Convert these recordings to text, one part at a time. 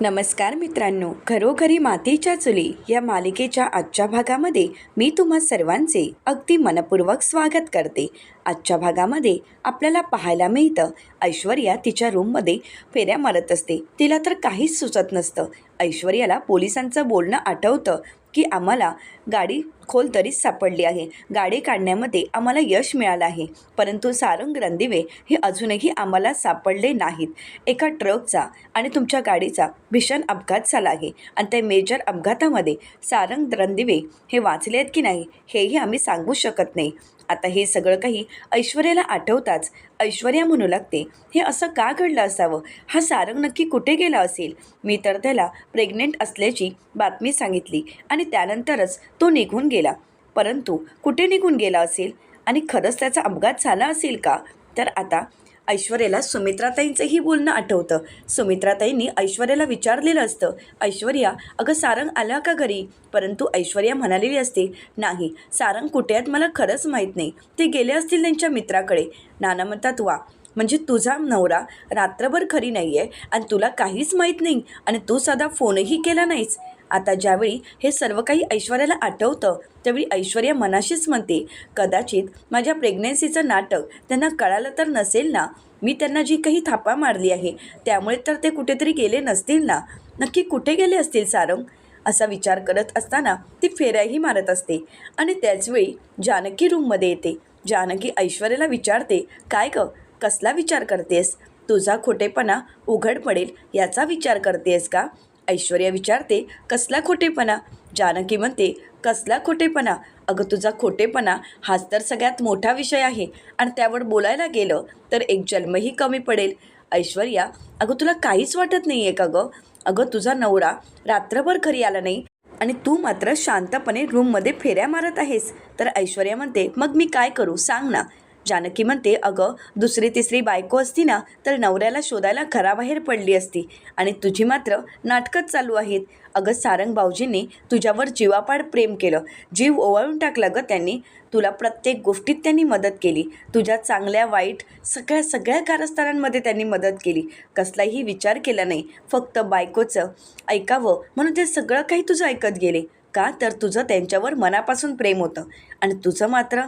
नमस्कार मित्रांनो घरोघरी मातीच्या चुली या मालिकेच्या आजच्या भागामध्ये मी तुम्हा सर्वांचे अगदी मनपूर्वक स्वागत करते. आजच्या भागामध्ये आपल्याला पाहायला मिळतं ऐश्वर्या तिच्या रूममध्ये फेऱ्या मारत असते. तिला तर काहीच सुचत नसतं. ऐश्वर्याला पोलिसांचं बोलणं आठवतं की आम्हाला गाडी खोल तरीच सापडली आहे. गाडी काढण्यामध्ये आम्हाला यश मिळालं आहे. परंतु सारंग रणदिवे हे अजूनही आम्हाला सापडले नाहीत. एका ट्रकचा आणि तुमच्या गाडीचा भीषण अपघात झाला आहे आणि त्या मेजर अपघातामध्ये सारंग रणदिवे हे वाचले आहेत की नाही हेही आम्ही सांगू शकत नाही. आता हे सगळं काही ऐश्वर्याला आठवताच. ऐश्वर्या म्हणू लागते हे असं का घडलं असावं? हा सारंग नक्की कुठे गेला असेल? मी तर त्याला प्रेग्नेंट असल्याची बातमी सांगितली आणि त्यानंतरच तो निघून गेला. परंतु कुठे निघून गेला असेल? आणि खरंच त्याचा अपघात झाला असेल का? तर आता ऐश्वर्याला सुमित्राताईंचंही बोलणं आठवतं. सुमित्राताईंनी ऐश्वर्याला विचारलेलं असतं ऐश्वर्या अगं सारंग आला का घरी? परंतु ऐश्वर्या म्हणालेली असते नाही सारंग कुठे आहेत मला खरंच माहीत नाही. ते गेले असतील त्यांच्या मित्राकडे. नाना म्हणतात वा म्हणजे तुझा नवरा रात्रभर खरी नाही आहे आणि तुला काहीच माहीत नाही आणि तू साधा फोनही केला नाहीस. आता ज्यावेळी हे सर्व काही ऐश्वर्याला आठवतं त्यावेळी ऐश्वर्या मनाशीच म्हणते कदाचित माझ्या प्रेग्नेन्सीचं नाटक त्यांना कळालं तर नसेल ना? मी त्यांना जी काही थापा मारली आहे त्यामुळे तर ते कुठेतरी गेले नसतील ना? नक्की कुठे गेले असतील सारंग? असा विचार करत असताना ती फेऱ्याही मारत असते आणि त्याचवेळी जानकी रूममध्ये येते. जानकी ऐश्वर्याला विचारते काय ग कसला विचार करतेस? तुझा खोटेपणा उघड पडेल याचा विचार करतेस का? ऐश्वर्या विचारते कसला खोटेपणा? जानकी म्हणते कसला खोटेपणा? अगं तुझा खोटेपणा हाच तर सगळ्यात मोठा विषय आहे. आणि त्यावर बोलायला गेलं तर एक जन्मही कमी पडेल. ऐश्वर्या अगं तुला काहीच वाटत नाही आहे का गं? अगं तुझा नवरा रात्रभर घरी आला नाही आणि तू मात्र शांतपणे रूममध्ये फेऱ्या मारत आहेस. तर ऐश्वर्या म्हणते मग मी काय करू? सांग ना. जानकी म्हणते अगं दुसरी तिसरी बायको असती ना तर नवऱ्याला शोधायला घराबाहेर पडली असती आणि तुझी मात्र नाटकच चालू आहेत. अगं सारंग भाऊजींनी तुझ्यावर जीवापाड प्रेम केलं. जीव ओवाळून टाकला गं त्यांनी. तुला प्रत्येक गोष्टीत त्यांनी मदत केली. तुझ्या चांगल्या वाईट सगळ्या सगळ्या कारस्थानांमध्ये त्यांनी मदत केली. कसलाही विचार केला नाही. फक्त बायकोचं ऐकावं म्हणून ते सगळं काही तुझं ऐकत गेले. का? तर तुझं त्यांच्यावर मनापासून प्रेम होतं. आणि तुझं मात्र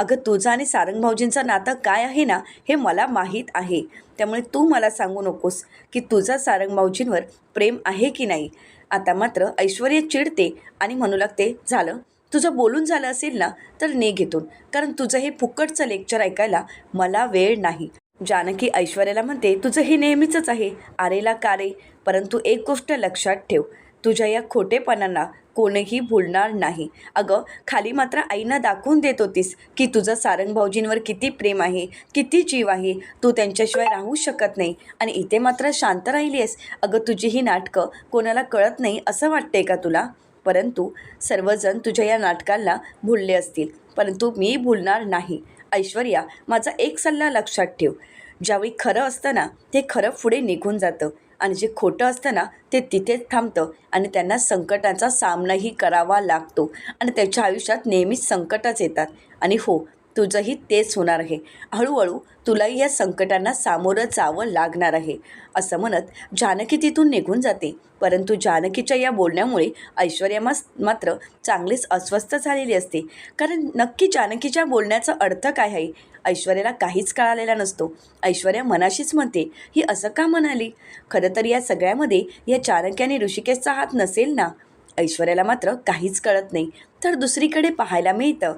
अगं तुझं आणि सारंग भाऊजींचं नातं काय आहे ना हे मला माहीत आहे. त्यामुळे तू मला सांगू नकोस की तुझा सारंग भाऊजींवर प्रेम आहे की नाही. आता मात्र ऐश्वर्या चिडते आणि म्हणू लागते झालं. तुझं बोलून झालं असेल ना तर ने घेतून. कारण तुझं हे फुकटचं लेक्चर ऐकायला मला वेळ नाही. जानकी ऐश्वर्याला म्हणते तुझं हे नेहमीचंच आहे. आरेला कारे परंतु एक गोष्ट लक्षात ठेव. तुझ्या या खोटेपणांना कोणीही भुलणार नाही. अगं खाली मात्र आईना दाखवून देत होतीस की तुझं सारंग भाऊजींवर किती प्रेम आहे किती जीव आहे तू त्यांच्याशिवाय राहू शकत नाही आणि इथे मात्र शांत राहिली आहेस अगं तुझी ही नाटकं कोणाला कळत नाही असं वाटतंय का तुला? परंतु सर्वजण तुझ्या या नाटकांना भुलले असतील. परंतु मी भुलणार नाही. ऐश्वर्या माझा एक सल्ला लक्षात ठेव. ज्यावेळी खरं असतं ना ते खरं पुढे निघून जातं. आणि जे खोटं असतं ना ते तिथेच थांबतं आणि त्यांना संकटाचा सामनाही करावा लागतो. आणि त्याच्या आयुष्यात नेहमीच संकटच येतात. आणि हो तुझंही तेच होणार आहे. हळूहळू तुलाही या संकटांना सामोरं जावं लागणार आहे असं म्हणत जानकी तिथून निघून जाते. परंतु जानकीच्या या बोलण्यामुळे ऐश्वर्या मास मात्र चांगलीच अस्वस्थ झालेली असते. कारण नक्की जानकीच्या बोलण्याचा अर्थ काय आहे? ऐश्वर्याला काहीच कळालेला नसतो. ऐश्वर्या मनाशीच म्हणते ही असं का म्हणाली? खरं तर या सगळ्यामध्ये या चाणक्याने ऋषिकेशचा हात नसेल ना? ऐश्वर्याला मात्र काहीच कळत नाही. तर दुसरीकडे पाहायला मिळतं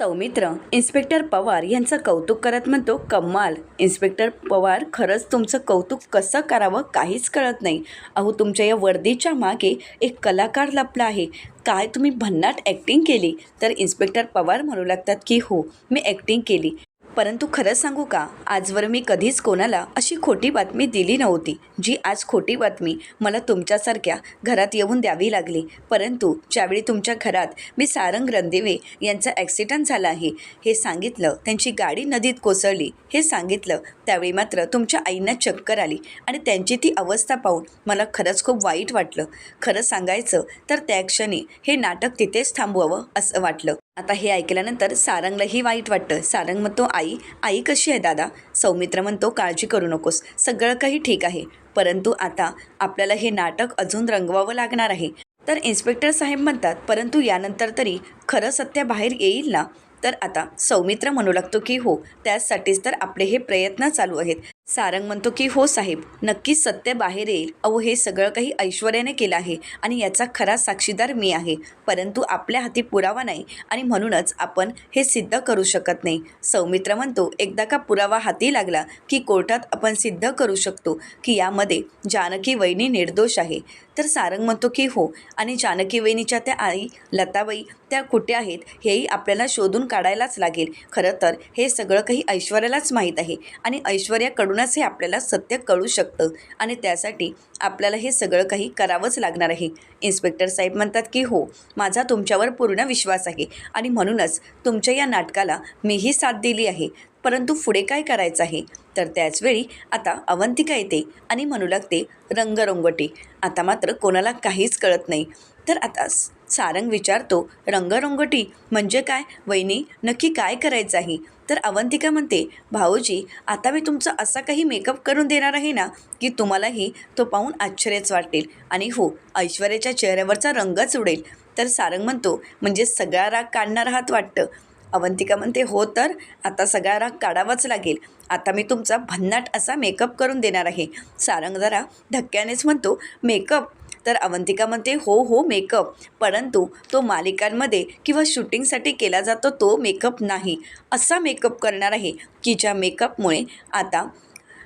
सौमित्र इन्स्पेक्टर पवार यांचं कौतुक करत म्हणतो कमाल. इन्स्पेक्टर पवार खरंच तुमचं कौतुक कसं करावं काहीच कळत नाही. अहो तुमच्या या वर्दीच्या मागे एक कलाकार लपला आहे. काय तुम्ही भन्नाट ॲक्टिंग केली? तर इन्स्पेक्टर पवार म्हणू लागतात की हो मी ॲक्टिंग केली. परंतु खरं सांगू का? आजवर मी कधीच कोणाला अशी खोटी बातमी दिली नव्हती जी आज खोटी बातमी मला तुमच्यासारख्या घरात येऊन द्यावी लागली. परंतु ज्यावेळी तुमच्या घरात मी सारंग रणदिवे यांचा ॲक्सिडंट झाला आहे हे सांगितलं त्यांची गाडी नदीत कोसळली हे सांगितलं त्यावेळी मात्र तुमच्या आईंना चक्कर आली आणि त्यांची ती अवस्था पाहून मला खरंच खूप वाईट वाटलं. खरं सांगायचं तर त्या क्षणी हे नाटक तिथेच थांबवावं असं वाटलं. आता हे ऐकल्यानंतर सारंगलाही वाईट वाटतं. सारंग म्हणतो आई आई कशी आहे दादा? सौमित्र म्हणतो काळजी करू नकोस. सगळं काही ठीक आहे. परंतु आता आपल्याला हे नाटक अजून रंगवावं लागणार आहे. तर इन्स्पेक्टर साहेब म्हणतात परंतु यानंतर तरी खरं सत्य बाहेर येईल ना? तर आता सौमित्र म्हणू लागतो की हो त्यासाठीच तर आपले हे प्रयत्न चालू आहेत. सारंग म्हणतो की हो साहेब नक्कीच सत्य बाहेर येईल. अहो हे सगळं काही ऐश्वर्याने केलं आहे आणि याचा खरा साक्षीदार मी आहे. परंतु आपल्या हाती पुरावा नाही आणि म्हणूनच आपण हे सिद्ध करू शकत नाही. सौमित्र म्हणतो एकदा का पुरावा हाती लागला की कोर्टात आपण सिद्ध करू शकतो की यामध्ये जानकी वहिनी निर्दोष आहे. तर सारंग म्हणतो की हो आणि जानकी वहिनीच्या त्या आई लताबाई त्या कुठे आहेत हेही आपल्याला शोधून काढायलाच लागेल. खरं तर हे सगळं काही ऐश्वर्यालाच माहीत आहे आणि ऐश्वर्याकडूनच हे आपल्याला सत्य कळू शकतं आणि त्यासाठी आपल्याला हे सगळं काही करावंच लागणार आहे. इन्स्पेक्टर साहेब म्हणतात की हो माझा तुमच्यावर पूर्ण विश्वास आहे आणि म्हणूनच तुमच्या या नाटकाला मीही साथ दिली आहे. परंतु पुढे काय करायचं आहे? तर त्याचवेळी आता अवंतिका येते आणि म्हणू लागते रंगरंगोटी. आता मात्र कोणाला काहीच कळत नाही. तर आता सारंग विचारतो रंगरंगोटी म्हणजे काय? वहिनी नक्की काय करायचं आहे तर अवंतिका म्हणते भाऊजी आता मी तुमचा असा काही मेकअप करून देणार आहे ना की तुम्हालाही तो पाहून आश्चर्यच वाटेल. आणि हो ऐश्वर्याच्या चेहऱ्यावरचा रंगच उडेल. तर सारंग म्हणतो म्हणजे सगळा राग काढणार आहात वाटतं? अवंतिका म्हणते हो तर आता सगळा राग काढावाच लागेल. आता मी तुमचा भन्नाट असा मेकअप करून देणार आहे. सारंग जरा धक्क्यानेच म्हणतो मेकअप? तर अवंतिका म्हणते हो हो मेकअप परंतु तो मालिकांमध्ये किंवा शूटिंगसाठी केला जातो तो मेकअप नाही. असा मेकअप करणार आहे की ज्या मेकअपमुळे आता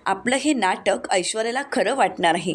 आपलं हे नाटक ऐश्वर्याला खरं वाटणार आहे.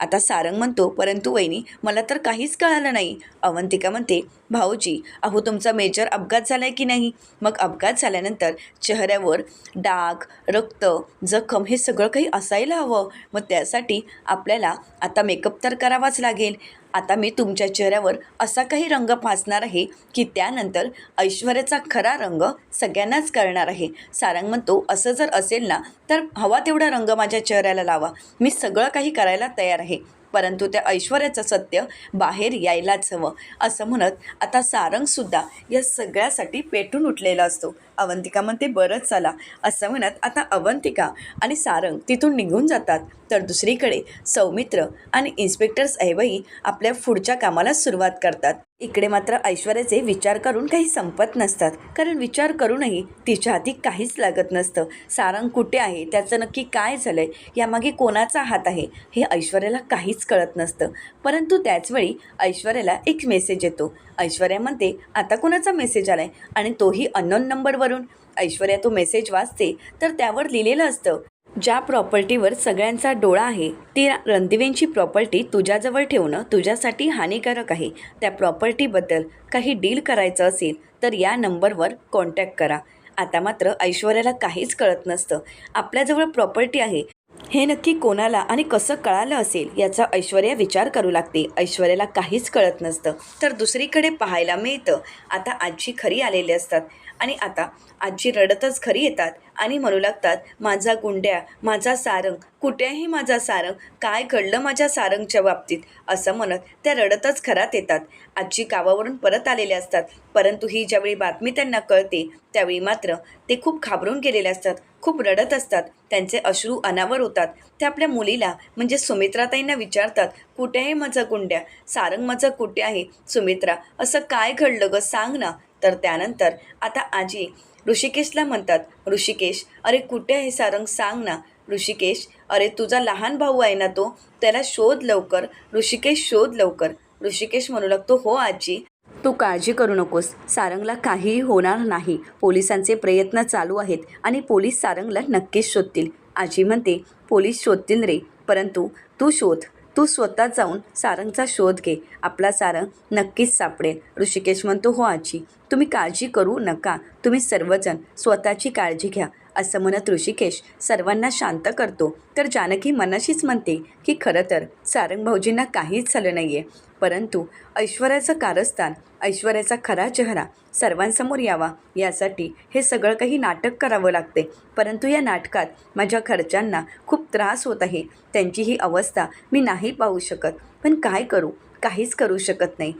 आता सारंग म्हणतो परंतु वहिनी मला तर काहीच कळालं नाही. अवंतिका म्हणते भाऊजी अहो तुमचा मेजर अपघात झाला आहे की नाही? मग अपघात झाल्यानंतर चेहऱ्यावर डाग रक्त जखम हे सगळं काही असायला हवं. मग त्यासाठी आपल्याला आता मेकअप तर करावाच लागेल. आता मी तुमच्या चेहऱ्यावर असा काही रंग फासणार आहे की त्यानंतर ऐश्वर्याचा खरा रंग सगळ्यांनाच कळणार आहे. सारंग म्हणतो असं जर असेल ना तर हवा तेवढा रंग माझ्या चेहऱ्याला लावा. मी सगळं काही करायला तयार आहे. परंतु त्या ऐश्वर्याचं सत्य बाहेर यायलाच हवं. असं म्हणत आता सारंगसुद्धा या सगळ्यासाठी पेटून उठलेला असतो. अवंतिका म्हणते बरंच चला. असं म्हणत आता अवंतिका आणि सारंग तिथून निघून जातात. तर दुसरीकडे सौमित्र आणि इन्स्पेक्टर साहेबही आपल्या पुढच्या कामाला सुरुवात करतात. इकडे मात्र ऐश्वर्याचे विचार करून काही संपत नसतात. कारण विचार करूनही तिच्या हाती काहीच लागत नसतं. सारंग कुठे आहे? त्याचं नक्की काय झालं आहे यामागे कोणाचा हात आहे? हे ऐश्वर्याला काहीच कळत नसतं. परंतु त्याचवेळी ऐश्वर्याला एक मेसेज येतो. ऐश्वर्या म्हणते आता कोणाचा मेसेज आला आहे आणि तोही अननोन नंबरवरून ऐश्वर्या तो मेसेज वाचते तर त्यावर लिहिलेलं असतं. ज्या प्रॉपर्टीवर सगळ्यांचा डोळा आहे ती रणदिवेंची प्रॉपर्टी तुझ्याजवळ ठेवणं तुझ्यासाठी हानिकारक आहे. त्या प्रॉपर्टीबद्दल काही डील करायचं असेल तर या नंबरवर कॉन्टॅक्ट करा. आता मात्र ऐश्वर्याला काहीच कळत नसतं. आपल्याजवळ प्रॉपर्टी आहे. हे नक्की कोणाला आणि कसं कळालं असेल याचा ऐश्वर्या विचार करू लागते. ऐश्वर्याला काहीच कळत नसतं. तर दुसरीकडे पाहायला मिळतं. आता आजी खरी आलेले असतात. आणि आता आजी रडतच घरी येतात आणि म्हणू लागतात माझा गुंड्या माझा सारंग कुठेही माझा सारंग काय घडलं माझ्या सारंगच्या बाबतीत? असं म्हणत त्या रडतच घरात येतात. आजी गावावरून परत आलेल्या असतात. परंतु ही ज्यावेळी बातमी त्यांना कळते त्यावेळी मात्र ते खूप घाबरून गेलेले असतात. खूप रडत असतात. त्यांचे अश्रू अनावर होतात. ते आपल्या मुलीला म्हणजे सुमित्राताईंना विचारतात कुठे आहे माझं गुंड्या? सारंग माझं कुठे आहे? सुमित्रा असं काय घडलं ग? सांग ना. तर त्यानंतर आता आजी ऋषिकेशला म्हणतात. ऋषिकेश? अरे कुठे आहे सारंग? सांग ना. ऋषिकेश? अरे तुझा लहान भाऊ आहे ना तो? त्याला शोध लवकर. ऋषिकेश शोध लवकर. ऋषिकेश म्हणू लागतो हो आजी. तू काळजी करू नकोस. सारंगला काहीही होणार नाही. पोलिसांचे प्रयत्न चालू आहेत आणि पोलीस सारंगला नक्कीच शोधतील. आजी म्हणते पोलीस शोधतील रे. परंतु तू शोध. तू स्वतः जाऊन सारंगचा शोध घे. आपला सारंग नक्कीच सापडेल. ऋषिकेश म्हणतो हो आजी. तुम्ही काळजी करू नका. तुम्ही सर्वजण स्वतःची काळजी घ्या. असं म्हणत ऋषिकेश सर्वांना शांत करतो. तर जानकी मनाशीच म्हणते की खरं तर सारंग भाऊजींना काहीच झालं नाही आहे परंतु ऐश्वर्याचं कारस्थान ऐश्वर्याचा खरा चेहरा सर्वांसमोर यावा यासाठी हे सगळं काही नाटक करावं लागते. परंतु या नाटकात माझ्या खर्चांना खूप त्रास होत आहे. त्यांची ही अवस्था मी नाही पाहू शकत. पण काय करू? काहीच करू शकत नाही.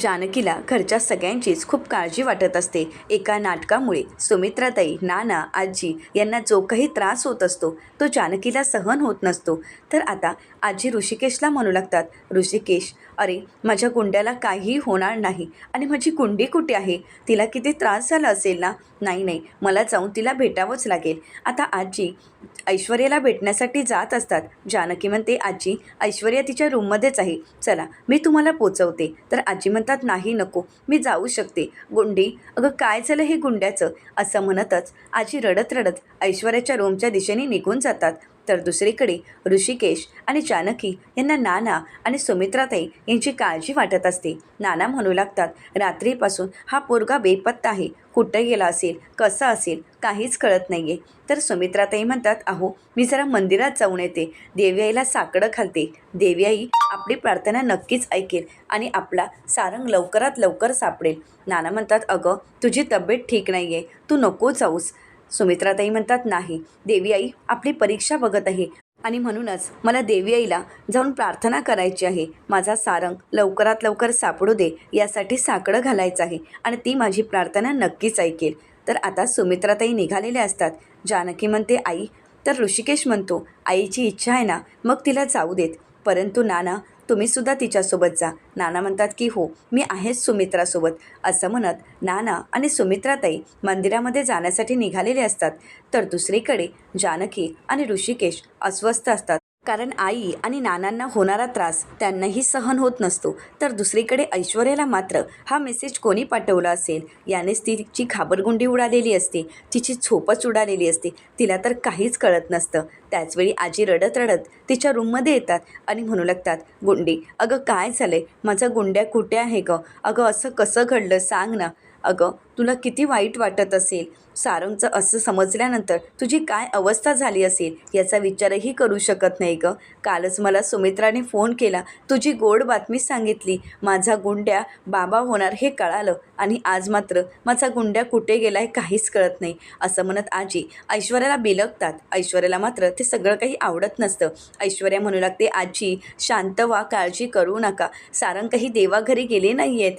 जानकीला घरच्या सगळ्यांचीच खूप काळजी वाटत असते. एका नाटकामुळे सुमित्राताई नाना आजी यांना जो काही त्रास होत असतो तो जानकीला सहन होत नसतो. तर आता आजी ऋषिकेशला म्हणू लागतात ऋषिकेश अरे माझ्या गुंड्याला काहीही होणार नाही. आणि माझी गुंडी कुठे आहे? तिला किती त्रास झाला असेल ना? नाही नाही मला जाऊन तिला भेटावंच लागेल. आता आजी ऐश्वर्याला भेटण्यासाठी जात असतात. जानकी म्हणते आजी ऐश्वर्या तिच्या रूममध्येच आहे. चला मी तुम्हाला पोचवते. तर आजी म्हणतात नाही नको मी जाऊ शकते. गुंडी अगं काय झालं हे गुंड्याचं? असं म्हणतच आजी रडत रडत ऐश्वर्याच्या रूमच्या दिशेने निघून जातात. तर दुसरीकडे ऋषिकेश आणि जानकी यांना नाना आणि सुमित्राताई यांची काळजी वाटत असते. नाना म्हणू लागतात रात्रीपासून हा पोरगा बेपत्ता आहे. कुठं गेला असेल? कसा असेल? काहीच कळत नाही आहे तर सुमित्राताई म्हणतात अहो मी जरा मंदिरात जाऊन येते. देवीआईला साकडं घालते. देवीआई आपली प्रार्थना नक्कीच ऐकेल आणि आपला सारंग लवकरात लवकर सापडेल. नाना म्हणतात अगं तुझी तब्येत ठीक नाही आहे तू नको जाऊस. सुमित्राताई म्हणतात नाही देवी आई आपली परीक्षा बघत आहे. आणि म्हणूनच मला देवी आईला जाऊन प्रार्थना करायची आहे. माझा सारंग लवकरात लवकर सापडू दे यासाठी साकडं घालायचं आहे आणि ती माझी प्रार्थना नक्कीच ऐकेल. तर आता सुमित्राताई निघालेल्या असतात. जानकी म्हणते आई. तर ऋषिकेश म्हणतो आईची इच्छा आहे ना मग तिला जाऊ देत. परंतु नाना तुम्हीसुद्धा तिच्यासोबत जा. नाना म्हणतात की हो मी आहेच सुमित्रासोबत. असं म्हणत नाना आणि सुमित्राताई मंदिरामध्ये जाण्यासाठी निघालेले असतात. तर दुसरीकडे जानकी आणि ऋषिकेश अस्वस्थ असतात. कारण आई आणि नानांना होणारा त्रास त्यांनाही सहन होत नसतो. तर दुसरीकडे ऐश्वर्याला मात्र हा मेसेज कोणी पाठवला असेल? यानेच तिची घाबरगुंडी उडालेली असते. तिची झोपच उडालेली असते. तिला तर काहीच कळत नसतं. त्याचवेळी आजी रडत रडत तिच्या रूममध्ये येतात आणि म्हणू लागतात गुंडी अगं काय झालं आहे माझा गुंड्या कुठे आहे गं? अगं असं कसं घडलं? सांग ना. अगं तुला किती वाईट वाटत असेल. सारंगचं असं समजल्यानंतर तुझी काय अवस्था झाली असेल याचा विचारही करू शकत नाही गं. कालच मला सुमित्राने फोन केला. तुझी गोड बातमी सांगितली. माझा गुंड्या बाबा होणार हे कळालं. आणि आज मात्र माझा गुंड्या कुठे गेला आहे काहीच कळत नाही. असं म्हणत आजी ऐश्वर्याला बिलगतात. ऐश्वर्याला मात्र ते सगळं काही आवडत नसतं. ऐश्वर्या म्हणू लागते आजी शांत व्हा काळजी करू नका. सारंग काही देवाघरी गेले नाही आहेत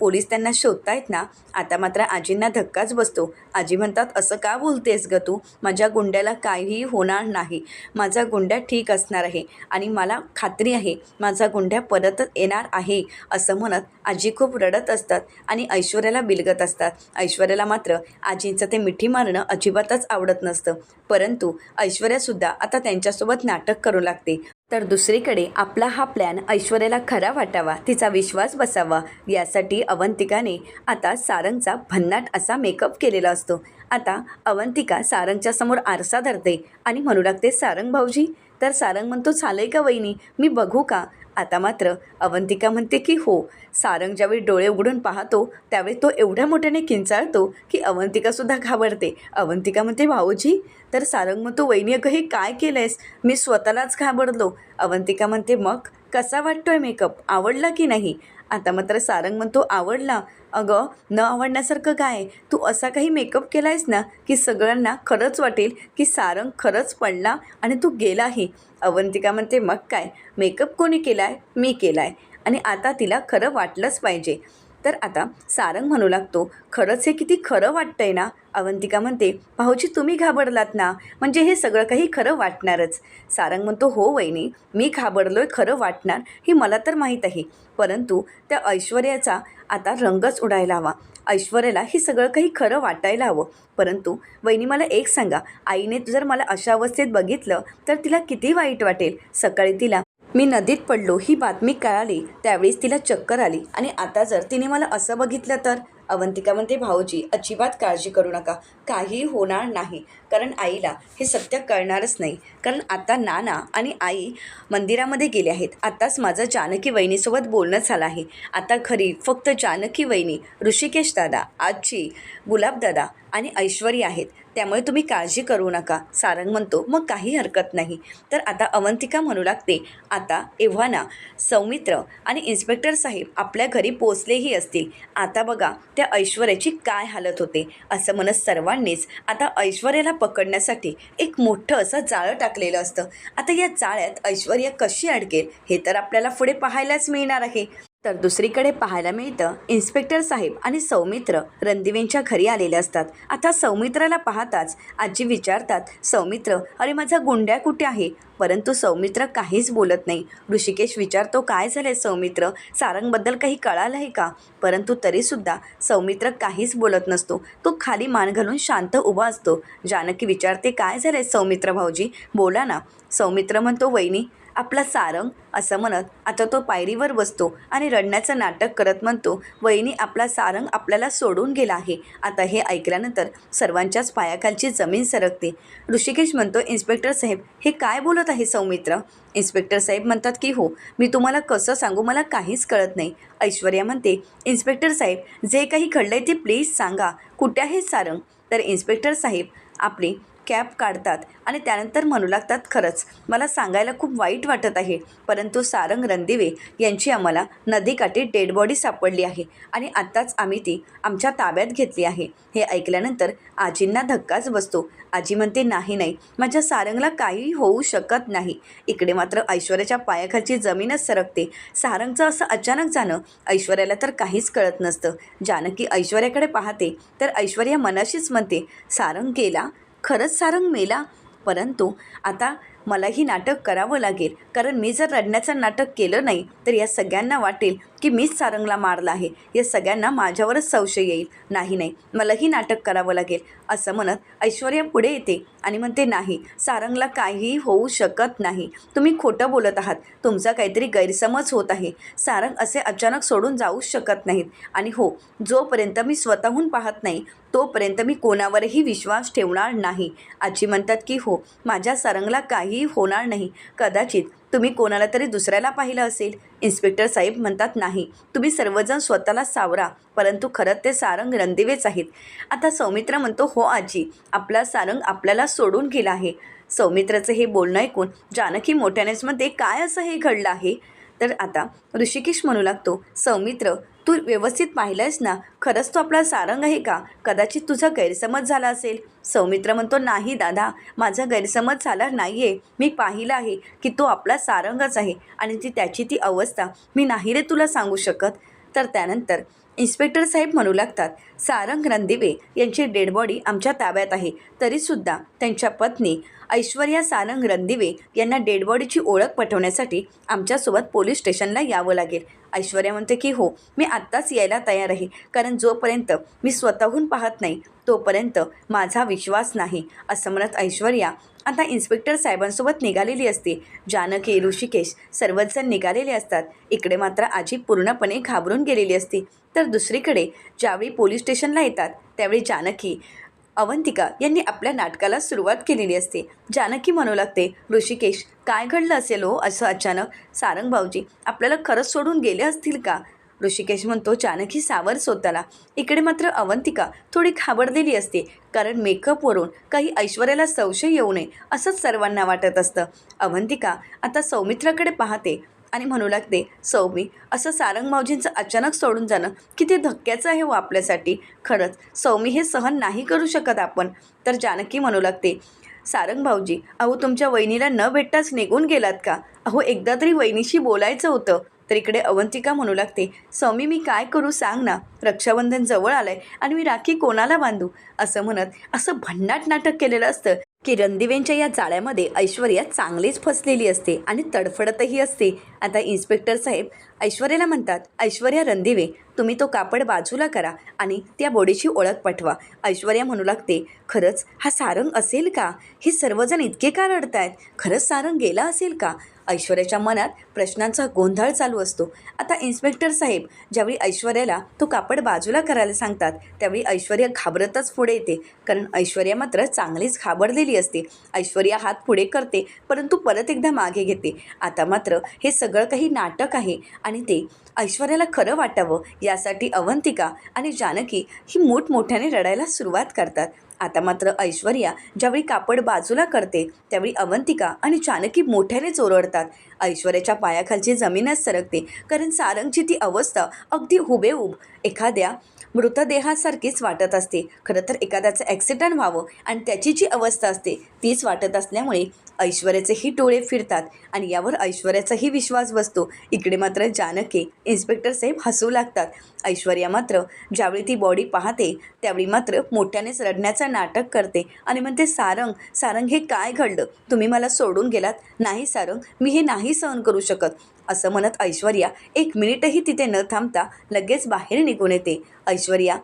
पोलीस त्यांना शोधतायत ना आता मात्र आजींना धक्काच बसतो. आजी म्हणतात असं का बोलतेस ग तू? माझ्या गुंड्याला काहीही होणार नाही. माझा गुंड्या ठीक असणार आहे आणि मला खात्री आहे माझा गुंड्या परत येणार आहे असं म्हणत आजी खूप रडत असतात आणि ऐश्वर्याला बिलगत असतात. ऐश्वर्याला मात्र आजींचं ते मिठी मारणं अजिबातच आवडत नसतं. परंतु ऐश्वर्यासुद्धा आता त्यांच्यासोबत नाटक करू लागते. तर दुसरीकडे आपला हा प्लॅन ऐश्वर्याला खरा वाटावा तिचा विश्वास बसावा यासाठी अवंतिकाने आता सारंगचा भन्नाट असा मेकअप केलेला असतो. आता अवंतिका सारंगच्या समोर आरसा धरते आणि म्हणू लागते सारंग भाऊजी तर सारंग म्हणतो चालय का वहिनी? मी बघू का? आता मात्र अवंतिका म्हणते की हो सारंग ज्यावेळी डोळे उघडून पाहतो त्यावेळी तो एवढ्या मोठ्याने किंचाळतो की अवंतिकासुद्धा घाबरते. अवंतिका म्हणते भाऊजी तर सारंग म्हणतो वहिनी अगं हे काय केलं आहेस मी स्वतःलाच घाबरलो. अवंतिका म्हणते मग? कसा वाटतोय मेकअप आवडला की नाही? आता मात्र सारंग म्हणतो आवडला. अगं न आवडण्यासारखं काय? तू असा काही मेकअप केला आहेस ना की सगळ्यांना खरंच वाटेल की सारंग खरंच पडला आणि तू गेलाही? अवंतिका म्हणते मग काय? मेकअप कोणी केला आहे मी केला आहे आणि आता तिला खरं वाटलंच पाहिजे. तर आता सारंग म्हणू लागतो खरंच हे किती खरं वाटतंय ना? अवंतिका म्हणते भाऊजी तुम्ही घाबरलात ना? म्हणजे हे सगळं काही खरं वाटणारच. सारंग म्हणतो हो वहिनी मी घाबरलोय खरं वाटणार हे मला तर माहीत आहे. परंतु त्या ऐश्वर्याचा आता रंगच उडायला हवा. ऐश्वर्याला हे सगळं काही खरं वाटायला हवं. परंतु वहिनी मला एक सांगा. आईने जर मला अशा अवस्थेत बघितलं तर तिला किती वाईट वाटेल? सकाळी तिला मी नदीत पडलो ही बातमी कळाली त्यावेळेस तिला चक्कर आली. आणि आता जर तिने मला असं बघितलं तर? अवंतिका म्हणते भाऊजी अजिबात काळजी करू नका. काही होणार नाही. कारण आईला हे सत्य कळणारच नाही. कारण आता नाना आणि आई मंदिरामध्ये गेले आहेत. आताच माझं जानकी वहिनीसोबत बोलणं झालं आहे. आता खरी फक्त जानकी वहिनी ऋषिकेश दादा आजी गुलाबदादा आणि ऐश्वरी आहेत. त्यामुळे तुम्ही काळजी करू नका. सारंग म्हणतो मग काही हरकत नाही. तर आता अवंतिका म्हणू लागते आता एव्हाना सौमित्र आणि इन्स्पेक्टर साहेब आपल्या घरी पोचलेही असतील. आता बघा त्या ऐश्वर्याची काय हालत होते. असं म्हणत सर्वांनीच आता ऐश्वर्याला पकडण्यासाठी एक मोठं असं जाळं टाकलेलं असतं. आता या जाळ्यात ऐश्वर्या कशी अडकेल हे तर आपल्याला पुढे पाहायलाच मिळणार आहे. तर दुसरीकडे पाहायला मिळतं इन्स्पेक्टर साहेब आणि सौमित्र रणदिवेंच्या घरी आलेले असतात. आता सौमित्राला पाहताच आजी विचारतात सौमित्र अरे माझा गुंड्या कुठे आहे? परंतु सौमित्र काहीच बोलत नाही. ऋषिकेश विचारतो काय झालंय सौमित्र? सारंगबद्दल काही कळालं आहे का? परंतु तरीसुद्धा सौमित्र काहीच बोलत नसतो. तो खाली मान घालून शांत उभा असतो. जानकी विचारते काय झालंय सौमित्र भाऊजी? बोला ना. सौमित्र म्हणतो वहिनी आपला सारंग असं म्हणत आता तो पायरीवर बसतो आणि रडण्याचं नाटक करत म्हणतो वहिनी आपला सारंग आपल्याला सोडून गेला आहे. आता हे ऐकल्यानंतर सर्वांच्याच पायाखालची जमीन सरकते. ऋषिकेश म्हणतो इन्स्पेक्टर साहेब हे काय बोलत आहे सौमित्र? इन्स्पेक्टर साहेब म्हणतात की हो मी तुम्हाला कसं सांगू मला काहीच कळत नाही. ऐश्वर्या म्हणते इन्स्पेक्टर साहेब जे काही घडलंय ते प्लीज सांगा. कुठे आहे सारंग? तर इन्स्पेक्टर साहेब आपली कॅप काढतात आणि त्यानंतर म्हणू लागतात खरंच मला सांगायला खूप वाईट वाटत आहे. परंतु सारंग रणदिवे यांची आम्हाला नदीकाठी डेड बॉडी सापडली आहे आणि आत्ताच आम्ही ती आमच्या ताब्यात घेतली आहे. हे ऐकल्यानंतर आजींना धक्काच बसतो. आजी म्हणते नाही नाही माझ्या सारंगला काहीही होऊ शकत नाही. इकडे मात्र ऐश्वर्याच्या पायाखालची जमीनच सरकते. सारंगचं असं अचानक जाणं ऐश्वर्याला तर काहीच कळत नसतं. जानकी ऐश्वर्याकडे पाहते तर ऐश्वर्या मनाशीच म्हणते सारंग गेला? खरंच सारंग मेला. परंतु आता मलाही नाटक करावं लागेल. कारण मी जर रडण्याचं नाटक केलं नाही तर या सगळ्यांना वाटेल की मीच सारंगला मारला आहे. या सगळ्यांना माझ्यावरच संशय येईल. नाही नाही. मलाही नाटक करावं लागेल. असं म्हणत ऐश्वर्या पुढे येते आणि म्हणते नाही सारंगला काहीही होऊ शकत नाही. तुम्ही खोटं बोलत आहात. तुमचा काहीतरी गैरसमज होत आहे. सारंग असे अचानक सोडून जाऊच शकत नाहीत. आणि हो जोपर्यंत मी स्वतःहून पाहत नाही तोपर्यंत मी कोणावरही विश्वास ठेवणार नाही. आजी म्हणतात की हो माझ्या सारंगला काहीही होणार नाही. कदाचित तुम्ही कोणाला तरी दुसऱ्याला पाहिलं असेल? इन्स्पेक्टर साहेब म्हणतात नाही तुम्ही सर्वजण स्वतःला सावरा परंतु खरं ते सारंग रणदिवेच आहेत. आता सौमित्र म्हणतो हो आजी आपला सारंग आपल्याला सोडून गेला आहे. सौमित्राचं हे बोलणं ऐकून जानकी मोठ्यानेच म्हणते काय असं हे घडलं आहे? तर आता ऋषिकेश म्हणू लागतो सौमित्र तू व्यवस्थित पाहिलंयस ना खरंच तो आपला सारंग आहे का? कदाचित तुझा गैरसमज झाला असेल. सौमित्र म्हणतो नाही दादा माझा गैरसमज झाला नाही आहे मी पाहिलं आहे की तो आपला सारंगच आहे आणि ती त्याची ती अवस्था. मी नाही रे तुला सांगू शकत. तर त्यानंतर इन्स्पेक्टर साहेब म्हणू लागतात सारंग रणदिवे यांची डेड बॉडी आमच्या ताब्यात आहे. तरीसुद्धा त्यांच्या पत्नी ऐश्वर्या सारंग रणदिवे यांना डेडबॉडीची ओळख पटवण्यासाठी आमच्यासोबत पोलीस स्टेशनला यावं लागेल. ऐश्वर्या म्हणते की हो मी आत्ताच यायला तयार आहे. कारण जोपर्यंत मी स्वतःहून पाहत नाही तोपर्यंत माझा विश्वास नाही असं म्हणत ऐश्वर्या. आता इन्स्पेक्टर साहेबांसोबत निघालेली असते. जानकी ऋषिकेश सर्वजण निघालेले असतात. इकडे मात्र आजी पूर्णपणे घाबरून गेलेली असते. तर दुसरीकडे ज्यावेळी पोलीस स्टेशनला येतात त्यावेळी जानकी अवंतिका यांनी आपल्या नाटकाला सुरुवात केलेली असते. जानकी म्हणू लागते ऋषिकेश काय घडलं असेल हो? असं अचानक सारंग भाऊजी आपल्याला खरंच सोडून गेले असतील का? ऋषिकेश म्हणतो जानकी सावर स्वतःला. इकडे मात्र अवंतिका थोडी खाबडलेली असते कारण मेकअपवरून काही ऐश्वर्याला संशय येऊ नये असंच सर्वांना वाटत असतं. अवंतिका आता सौमित्राकडे पाहते. आणि म्हणू लागते सौमी असं सारंग मावजींचं अचानक सोडून जाणं किती धक्क्याचं आहे हो आपल्यासाठी. खरंच सौमी हे सहन नाही करू शकत आपण. तर जानकी म्हणू लागते सारंग भाऊजी अहो तुमच्या वहिनीला न भेटताच निघून गेलात का? अहो एकदा तरी वहिनीशी बोलायचं होतं. तर इकडे अवंतिका म्हणू लागते. सौमी मी काय करू सांग ना? रक्षाबंधन जवळ आलंय आणि मी राखी कोणाला बांधू? असं म्हणत असं भन्नाट नाटक केलेलं असतं की रणदिवेंच्या या जाळ्यामध्ये ऐश्वर्या चांगलीच फसलेली असते आणि तडफडतही असते. आता इन्स्पेक्टर साहेब ऐश्वर्याला म्हणतात ऐश्वर्या रणदिवे तुम्ही तो कापड बाजूला करा आणि त्या बॉडीची ओळख पाठवा ऐश्वर्या म्हणू लागते खरंच हा सारंग असेल का? हे सर्वजण इतके का रडतायत? खरंच सारंग गेला असेल का? ऐश्वर्याच्या मनात प्रश्नांचा गोंधळ चालू असतो. आता इन्स्पेक्टर साहेब ज्यावेळी ऐश्वर्याला तो कापड बाजूला करायला सांगतात त्यावेळी ऐश्वर्या घाबरतच पुढे येते. कारण ऐश्वर्या मात्र चांगलीच घाबरलेली असते. ऐश्वर्या हात पुढे करते परंतु परत एकदा मागे घेते. आता मात्र हे सगळं काही नाटक आहे आणि ते ऐश्वर्याला खरं वाटावं यासाठी अवंतिका आणि जानकी ही मोठमोठ्याने रडायला सुरुवात करतात. आता मात्र ऐश्वर्या ज्यावेळी कापड बाजूला करते त्यावेळी अवंतिका आणि जानकी मोठ्यानेच ओरडतात ऐश्वर्याच्या पायाखालची जमीनच सरकते कारण सारंगची ती अवस्था अगदी हुबेहूब एखाद्या मृतदेहासारखीच वाटत असते. खरं तर एखाद्याचं ॲक्सिडेंट व्हावं आणि त्याची जी अवस्था असते तीच वाटत असल्यामुळे ऐश्वर्याचेही डोळे फिरतात. आणि यावर ऐश्वर्याचाही विश्वास बसतो. इकडे मात्र जानकी इन्स्पेक्टर साहेब हसू लागतात. ऐश्वर्या मात्र ज्यावेळी ती बॉडी पाहते त्यावेळी मात्र मोठ्यानेच रडण्याचं नाटक करते आणि म्हणते सारंग सारंग हे काय घडलं? तुम्ही मला सोडून गेलात. नाही सारंग मी हे नाही सहन करू शकत. असं म्हणत ऐश्वर्या एक मिनिटही तिथे न थांबता लगेच बाहेर निघून येते. ऐश्वर्या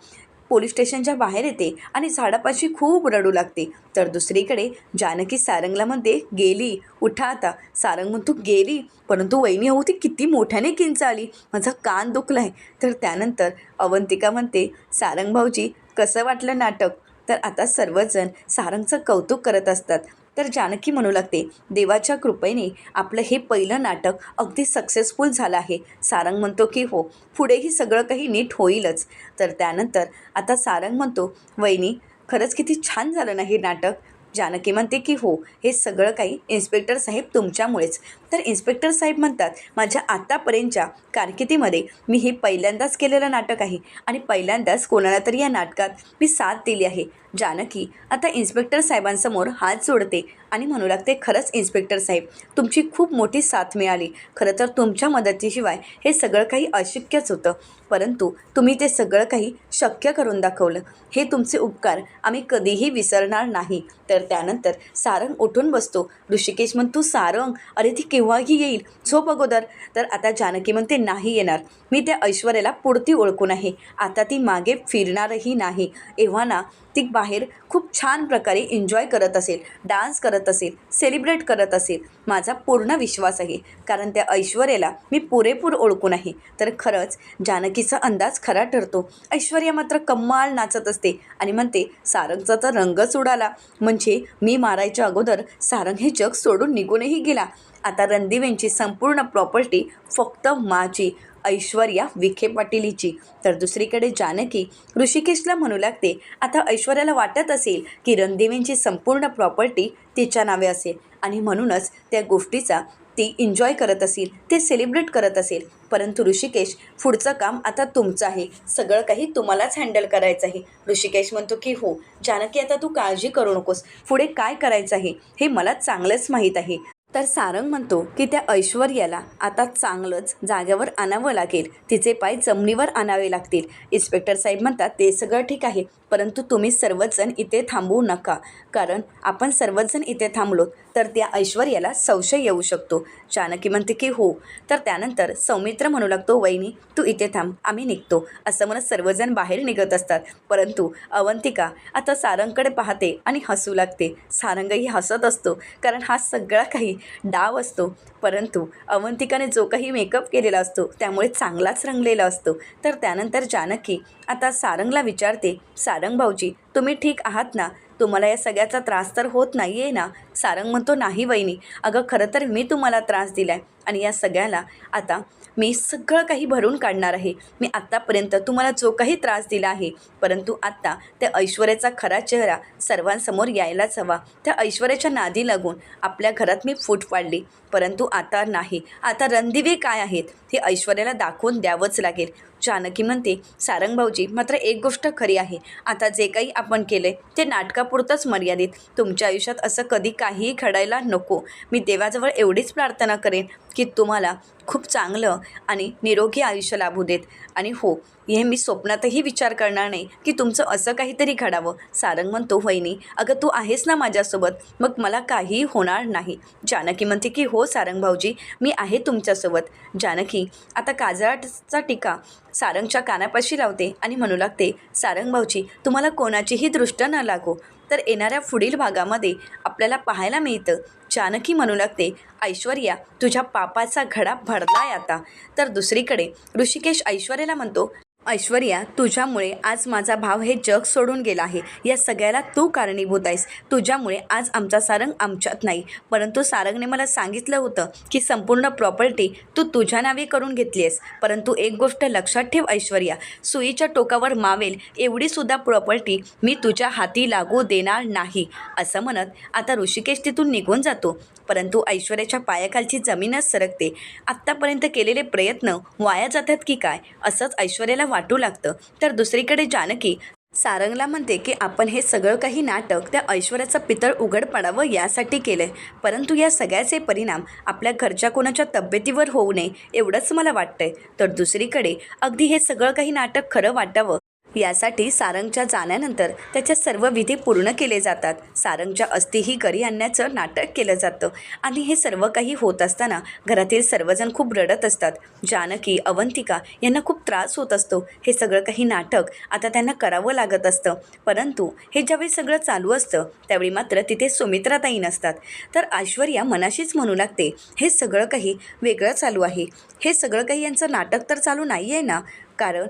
पोलीस स्टेशनच्या बाहेर येते आणि झाडापाशी खूप रडू लागते. तर दुसरीकडे जानकी सारंगला म्हणते गेली. उठा आता. सारंग म्हणतो गेली. परंतु वहिनी अहो ती किती मोठ्याने किंचाळली. माझा कान दुखला आहे तर त्यानंतर अवंतिका म्हणते सारंग भाऊजी कसं वाटलं नाटक? तर आता सर्वजण सारंगचं कौतुक करत असतात. तर जानकी म्हणू लागते देवाच्या कृपेने आपलं हे पहिलं नाटक अगदी सक्सेसफुल झालं आहे. सारंग म्हणतो की हो पुढेही सगळं काही नीट होईलच. तर त्यानंतर आता सारंग म्हणतो वहिनी खरंच किती छान झालं ना हे नाटक. जानकी म्हणते की हो हे सगळं काही इन्स्पेक्टर साहेब तुमच्यामुळेच. तर इन्स्पेक्टर साहेब म्हणतात माझ्या आत्तापर्यंतच्या कारकिर्दीमध्ये मी हे पहिल्यांदाच केलेलं नाटक आहे आणि पहिल्यांदाच कोणाला तरी या नाटकात मी साथ दिली आहे. जानकी आता इन्स्पेक्टर साहेबांसमोर हात जोडते आणि म्हणू लागते खरंच इन्स्पेक्टर साहेब तुमची खूप मोठी साथ मिळाली. खरं तर तुमच्या मदतीशिवाय हे सगळं काही अशक्यच होतं. परंतु तुम्ही ते सगळं काही शक्य करून दाखवलं. हे तुमचे उपकार आम्ही कधीही विसरणार नाही. तर त्यानंतर सारंग उठून बसतो. ऋषिकेश म्हणतो सारंग? अरे ती केव्हाही येईल. झोप अगोदर. तर आता जानकी म्हणते नाही येणार. मी त्या ऐश्वर्याला पुढती ओळखून आहे. आता ती मागे फिरणारही नाही. एव्हा ना ती बाहेर खूप छान प्रकारे एन्जॉय करत असेल. डान्स करत असेल. सेलिब्रेट करत असेल. माझा पूर्ण विश्वास आहे. कारण त्या ऐश्वर्याला मी पुरेपूर ओळखून आहे. तर खरंच जानकीचा अंदाज खरा ठरतो. ऐश्वर्या मात्र कम्माल नाचत असते आणि म्हणते सारंगचा तर रंगच उडाला. म्हणजे मी मारायच्या अगोदर सारंग हे जग सोडून निघूनही गेला. आता रणदिवेंची संपूर्ण प्रॉपर्टी फक्त माझी ऐश्वर्या विखे पाटीलीची. तर दुसरीकडे जानकी ऋषिकेशला म्हणू लागते आता ऐश्वर्याला वाटत असेल की रणदेवींची संपूर्ण प्रॉपर्टी तिच्या नावे असेल आणि म्हणूनच त्या गोष्टीचा ती एन्जॉय करत असेल ते सेलिब्रेट करत असेल. परंतु ऋषिकेश पुढचं काम आता तुमचं आहे. सगळं काही तुम्हालाच हँडल करायचं आहे. ऋषिकेश म्हणतो की हो जानकी आता तू काळजी करू नकोस. पुढे काय करायचं आहे हे मला चांगलंच माहीत आहे. तर सारंग म्हणतो की त्या ऐश्वर्याला आता चांगलंच जाग्यावर आणावं लागेल. तिचे पाय जमिनीवर आणावे लागतील. इन्स्पेक्टर साहेब म्हणतात ते सगळं ठीक आहे परंतु तुम्ही सर्वजण इथे थांबवू नका. कारण आपण सर्वजण इथे थांबलो तर त्या ऐश्वर्याला संशय येऊ शकतो. जानकी म्हणते की हो. तर त्यानंतर सौमित्र म्हणू लागतो वहिनी तू इथे थांब आम्ही निघतो. असं म्हणत सर्वजण बाहेर निघत असतात. परंतु अवंतिका आता सारंगकडे पाहते आणि हसू लागते. सारंगही हसत असतो कारण हा सगळा काही डाव असतो. परंतु अवंतिकाने जो काही मेकअप केलेला असतो त्यामुळे चांगलाच रंगलेला असतो. तर त्यानंतर जानकी आता सारंगला विचारते सारंग भाऊजी तुम्ही ठीक आहात ना? तुम्हाला या सगळ्याचा त्रास तर होत नाही आहे ना? सारंग म्हणतो नाही वहिनी. अगं खरं तर मी तुम्हाला त्रास दिला आहे आणि या सगळ्याला आता मी सगळं काही भरून काढणार आहे. मी आत्तापर्यंत तुम्हाला जो काही त्रास दिला आहे परंतु आत्ता त्या ऐश्वर्याचा खरा चेहरा सर्वांसमोर यायलाच हवा. त्या ऐश्वर्याच्या नादी लागून आपल्या घरात मी फूट पाडली. परंतु आता नाही. आता रणदिवे काय आहेत हे ऐश्वर्याला दाखवून द्यावंच लागेल. जानकी म्हणते सारंग भाऊजी मात्र एक गोष्ट खरी आहे. आता जे काही आपण केले ते नाटकापुरतंच मर्यादित. तुमच्या आयुष्यात असं कधी काहीही घडायला नको. मी देवाजवळ एवढीच प्रार्थना करेन. की तुम्हाला खूप चांगलं आणि निरोगी आयुष्य लाभू देत. आणि हो हे मी स्वप्नातही विचार करणार नाही की तुमचं असं काहीतरी घडावं. सारंग म्हणतो वहिनी अगं तू आहेस ना माझ्यासोबत मग मला काहीही होणार नाही. जानकी म्हणते की हो सारंग भाऊजी मी आहे तुमच्यासोबत. जानकी आता काजळाचा टीका सारंगच्या कानापाशी लावते आणि म्हणू लागते सारंग भाऊजी तुम्हाला कोणाचीही दृष्ट न लागो तर येणाऱ्या पुढील भागामध्ये आपल्याला पाहायला मिळतं. जानकी म्हणू लागते ऐश्वर्या तुझ्या पापाचा घडा भरलाय आता. तर दुसरीकडे ऋषिकेश ऐश्वर्याला म्हणतो ऐश्वर्या तुझ्यामुळे आज माझा भाव हे जग सोडून गेला आहे. या सगळ्याला तू कारणीभूत आहेस. तुझ्यामुळे आज आमचा सारंग आमच्यात नाही. परंतु सारंगने मला सांगितलं होतं की संपूर्ण प्रॉपर्टी तू तुझ्या नावे करून घेतली आहेस. परंतु एक गोष्ट लक्षात ठेव ऐश्वर्या सुईच्या टोकावर मावेल एवढीसुद्धा प्रॉपर्टी मी तुझ्या हाती लागू देणार नाही. असं म्हणत आता ऋषिकेश तिथून निघून जातो. परंतु ऐश्वर्याच्या पायाखालची जमीनच सरकते. आत्तापर्यंत केलेले प्रयत्न वाया जातात की काय असंच ऐश्वर्याला वाटू लागतं. तर दुसरीकडे जानकी सारंगला म्हणते की आपण हे सगळं काही नाटक त्या ऐश्वर्याचं पितळ उघड पडावं यासाठी केलं आहे परंतु या सगळ्याचे परिणाम आपल्या घरच्या कोणाच्या तब्येतीवर होऊ नये एवढंच मला वाटतंय. तर दुसरीकडे अगदी हे सगळं काही नाटक खरं वाटावं यासाठी सारंगच्या जाण्यानंतर त्याच्या सर्व विधी पूर्ण केले जातात. सारंगच्या अस्थिही घरी आणण्याचं नाटक केलं जातं. आणि हे सर्व काही होत असताना घरातील सर्वजण खूप रडत असतात. जानकी अवंतिका यांना खूप त्रास होत असतो. हे सगळं काही नाटक आता त्यांना करावं लागत असतं. परंतु हे ज्यावेळी सगळं चालू असतं त्यावेळी मात्र तिथे सुमित्राताई नसतात. तर ऐश्वर्या मनाशीच म्हणू लागते हे सगळं काही वेगळं चालू आहे. हे सगळं काही यांचं नाटक तर चालू नाही आहे ना? कारण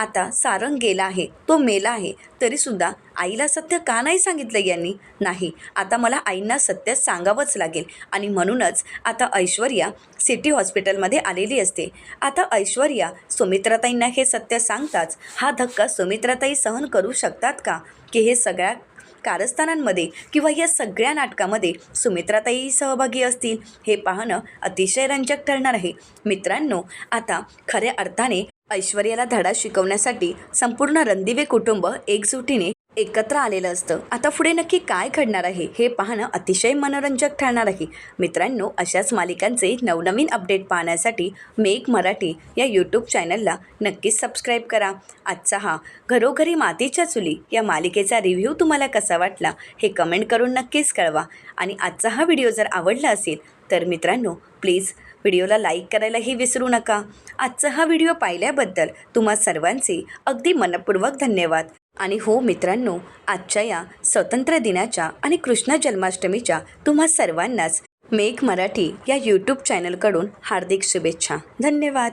आता सारंग गेला आहे. तो मेला आहे. तरीसुद्धा आईला सत्य का नाही सांगितलं यांनी? नाही. आता मला आईंना सत्य सांगावंच लागेल. आणि म्हणूनच आता ऐश्वर्या सिटी हॉस्पिटलमध्ये आलेली असते. आता ऐश्वर्या सुमित्राताईंना हे सत्य सांगताच हा धक्का सुमित्राताई सहन करू शकतात का? की हे सगळ्या कारस्थानांमध्ये किंवा या सगळ्या नाटकामध्ये सुमित्राताई सहभागी असतील? हे पाहणं अतिशय रंजक ठरणार आहे. मित्रांनो आता खऱ्या अर्थाने ऐश्वर्याला धडा शिकवण्यासाठी संपूर्ण रणदिवे कुटुंब एकजुटीने एकत्र आलेलं असतं. आता पुढे नक्की काय घडणार आहे हे पाहणं अतिशय मनोरंजक ठरणार आहे. मित्रांनो अशाच मालिकांचे नवनवीन अपडेट पाहण्यासाठी मेक मराठी या यूट्यूब चॅनलला नक्कीच सबस्क्राईब करा. आजचा हा घरोघरी मातीच्या चुली या मालिकेचा रिव्ह्यू तुम्हाला कसा वाटला हे कमेंट करून नक्कीच कळवा. आणि आजचा हा व्हिडिओ जर आवडला असेल तर मित्रांनो प्लीज व्हिडिओला लाईक करायलाही विसरू नका. आजचा हा व्हिडिओ पाहिल्याबद्दल तुम्हा सर्वांचे अगदी मनपूर्वक धन्यवाद. आणि हो मित्रांनो आजच्या या स्वतंत्र दिनाच्या आणि कृष्ण जन्माष्टमीच्या तुम्हा सर्वांनाच मेघ मराठी या यूट्यूब चॅनलकडून हार्दिक शुभेच्छा. धन्यवाद.